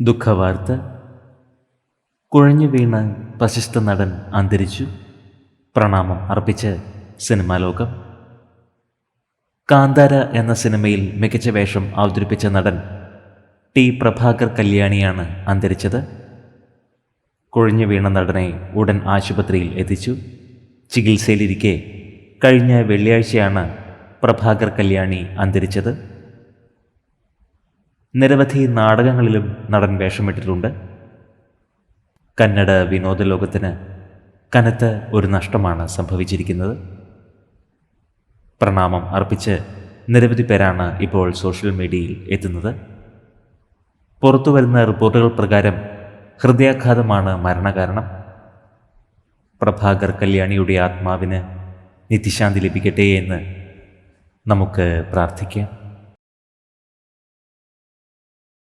ദുഃഖവാർത്ത. കുഴഞ്ഞു വീണ പ്രശസ്ത നടൻ അന്തരിച്ചു. പ്രണാമം അർപ്പിച്ച് സിനിമാ ലോകം. കാന്താര എന്ന സിനിമയിൽ മികച്ച വേഷം അവതരിപ്പിച്ച നടൻ ടി പ്രഭാകർ കല്യാണിയാണ് അന്തരിച്ചത്. കുഴഞ്ഞു വീണ നടനെ ഉടൻ ആശുപത്രിയിൽ എത്തിച്ചു. ചികിത്സയിലിരിക്കെ കഴിഞ്ഞ വെള്ളിയാഴ്ചയാണ് പ്രഭാകർ കല്യാണി അന്തരിച്ചത്. നിരവധി നാടകങ്ങളിലും നടൻ വേഷമിട്ടിട്ടുണ്ട്. കന്നഡ വിനോദ ലോകത്തിന് കനത്ത ഒരു നഷ്ടമാണ് സംഭവിച്ചിരിക്കുന്നത്. പ്രണാമം അർപ്പിച്ച് നിരവധി പേരാണ് ഇപ്പോൾ സോഷ്യൽ മീഡിയയിൽ എത്തുന്നത്. പുറത്തു വരുന്ന റിപ്പോർട്ടുകൾ പ്രകാരം ഹൃദയാഘാതമാണ് മരണകാരണം. പ്രഭാകർ കല്യാണിയുടെ ആത്മാവിന് നിത്യശാന്തി ലഭിക്കട്ടെ എന്ന് നമുക്ക് പ്രാർത്ഥിക്കാം.